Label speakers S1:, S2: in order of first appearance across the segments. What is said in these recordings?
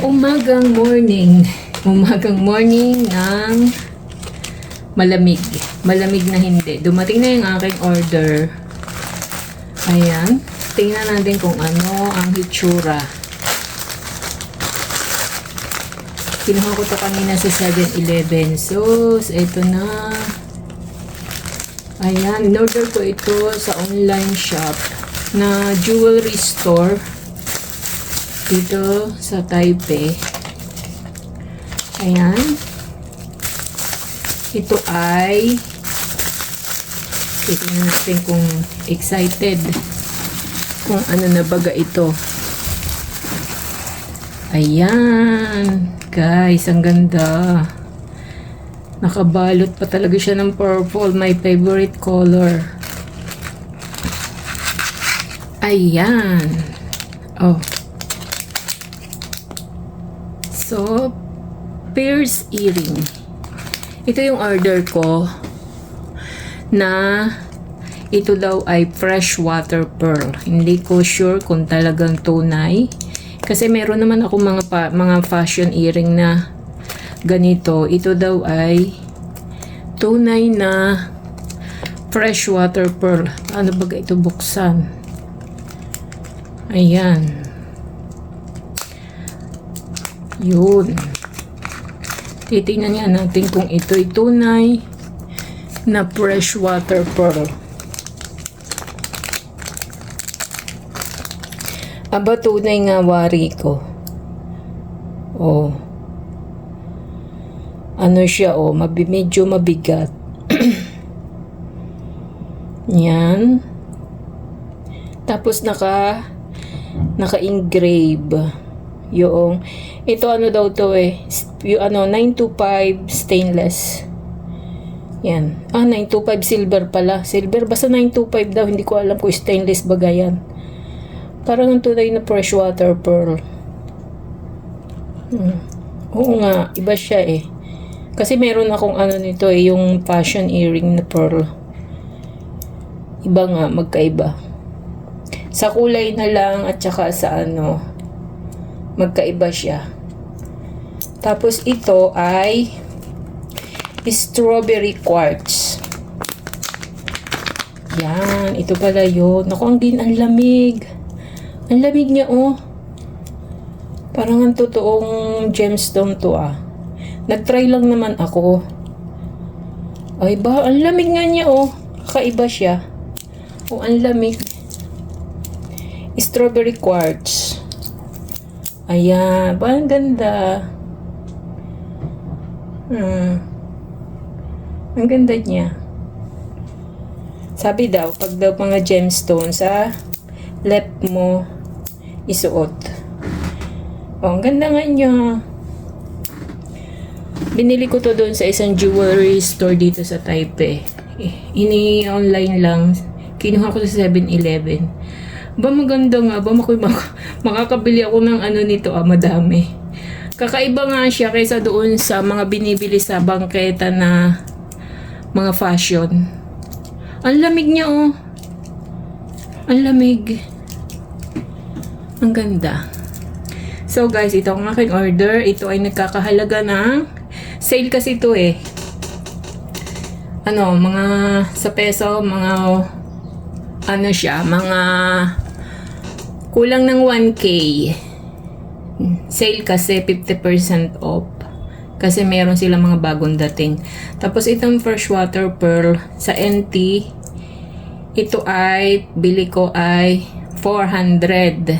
S1: Umagang morning. Umagang morning ng malamig. Malamig na hindi. Dumating na yung aking order. Ayan. Tingnan natin kung ano ang hitsura. Kinuha ko to kanina sa 7-Eleven. So, ito na. Ayan. In-order ko ito sa online shop na jewelry store dito sa Taipei. Ayan. Ito ay titingnan natin kung excited kung ano na baga ito. Ayan. Guys, ang ganda. Nakabalot pa talaga siya ng purple. My favorite color. Ayan. Oh. So, pierce earring. Ito yung order ko na ito daw ay freshwater pearl. Hindi ko sure kung talagang tunay. Kasi meron naman ako mga pa, mga fashion earring na ganito. Ito daw ay tunay na freshwater pearl. Ano ba ito buksan? Ayan. Yun. Titingnan nga natin kung ito'y tunay na freshwater pearl. Aba, tunay nga wari ko. Oh. Ano siya, oh, mabi medyo mabigat. Yan. Tapos naka naka-engrave yung ito ano daw to eh yung ano 925 stainless. Yan. Ah 925 silver pala. Silver basta 925 daw hindi ko alam kung stainless ba yan parang ang tunay na freshwater pearl. Hmm. oo nga iba siya eh. Kasi meron akong ano nito eh yung fashion earring na pearl. Iba nga magkaiba. Sa kulay na lang at saka sa ano magkaiba siya. Tapos ito ay strawberry quartz. Yan, ito pala yun. Naku, ang din, ang lamig. Ang lamig niya, oh. Parang ang totoong gemstone to, ah. Nag-try lang naman ako. Ay ba, ang lamig nga niya, oh. Kakaiba siya. Oh, ang lamig. Strawberry quartz. Ayan, ba ang ganda. Hmm. Ang ganda niya. Sabi daw, pag daw mga gemstone sa left mo isuot. Oh, ang ganda nga niya. Binili ko to doon sa isang jewelry store dito sa Taipei. Ini-online lang. Kinuha ko sa 7-Eleven. Ba maganda nga ba mak makakabili ako ng ano nito ah madami. Kakaiba nga siya kaysa doon sa mga binibili sa bangketa na mga fashion. Ang lamig niya oh. Ang lamig. Ang ganda. So guys, ito ang aking order. Ito ay nagkakahalaga ng sale kasi ito eh. Ano, mga sa peso, mga ano siya, mga kulang ng 1k. Sale kasi 50% off. Kasi meron sila mga bagong dating. Tapos itong freshwater pearl sa NT, ito ay, bili ko ay 400.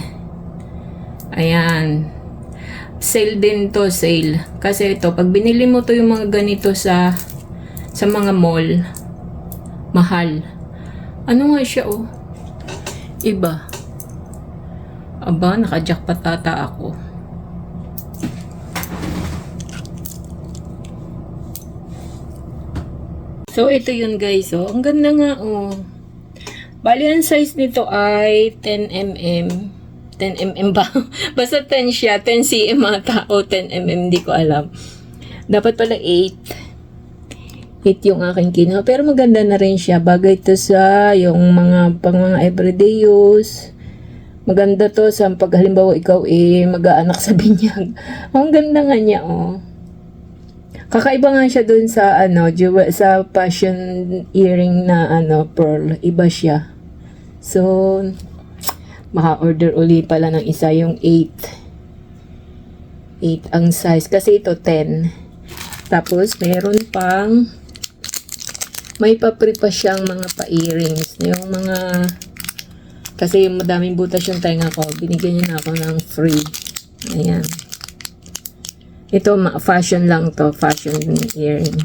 S1: Ayan. Sale din to, sale. Kasi ito, pag binili mo to yung mga ganito sa sa mga mall, mahal. Ano nga siya, oh? Iba. Aba, naka-jackpot ata ako. So, ito yun guys, oh. Ang ganda nga, oh. Bali, ang size nito ay 10mm. 10mm ba? Basta 10 siya. 10 cm ata o 10mm, hindi ko alam. Dapat pala 8. 8 yung aking kinuha. Pero maganda na rin siya. Bagay to sa yung mga pang mga everyday use. Maganda to sa pag halimbawa ikaw eh mag-aanak sa binyag. Ang ganda nga niya oh. Kakaiba nga siya dun sa ano, sa passion earring na ano, pearl. Iba siya. So, maka-order uli pala ng isa yung 8. 8 ang size. Kasi ito 10. Tapos, meron pang may papri pa siyang mga pa-earrings. Yung mga kasi madaming butas yung tenga ko. Binigyan niya na ako ng free. Ayan. Ito, fashion lang to. Fashion earring.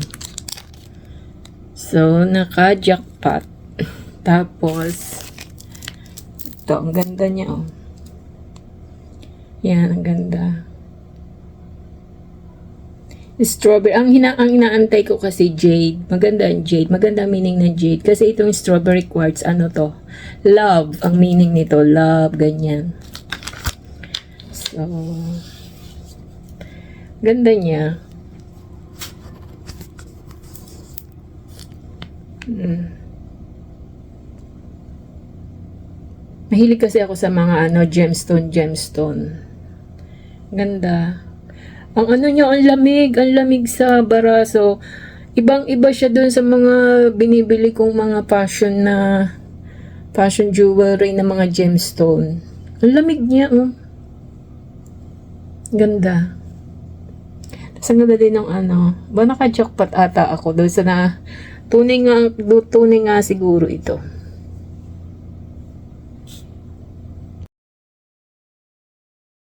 S1: So, naka-jackpot. Tapos, ito, ang ganda niya, oh. Yan, ang ganda. Strawberry. Ang, hina ang inaantay ko kasi jade. Maganda ang jade. Maganda ang meaning ng jade. Kasi itong strawberry quartz, ano to? Love. Ang meaning nito. Love. Ganyan. So, ganda niya. Mm. Mahilig kasi ako sa mga ano gemstone gemstone. Ganda. Ang ano niya, ang lamig, ang lamig sa baraso. Ibang-iba siya dun sa mga binibili kong mga fashion na fashion jewelry na mga gemstone. Ang lamig niya, oh. Ganda. Tapos ang ganda din ng ano, ba naka-jackpot ata ako doon sa na tunay nga, tunay nga siguro ito.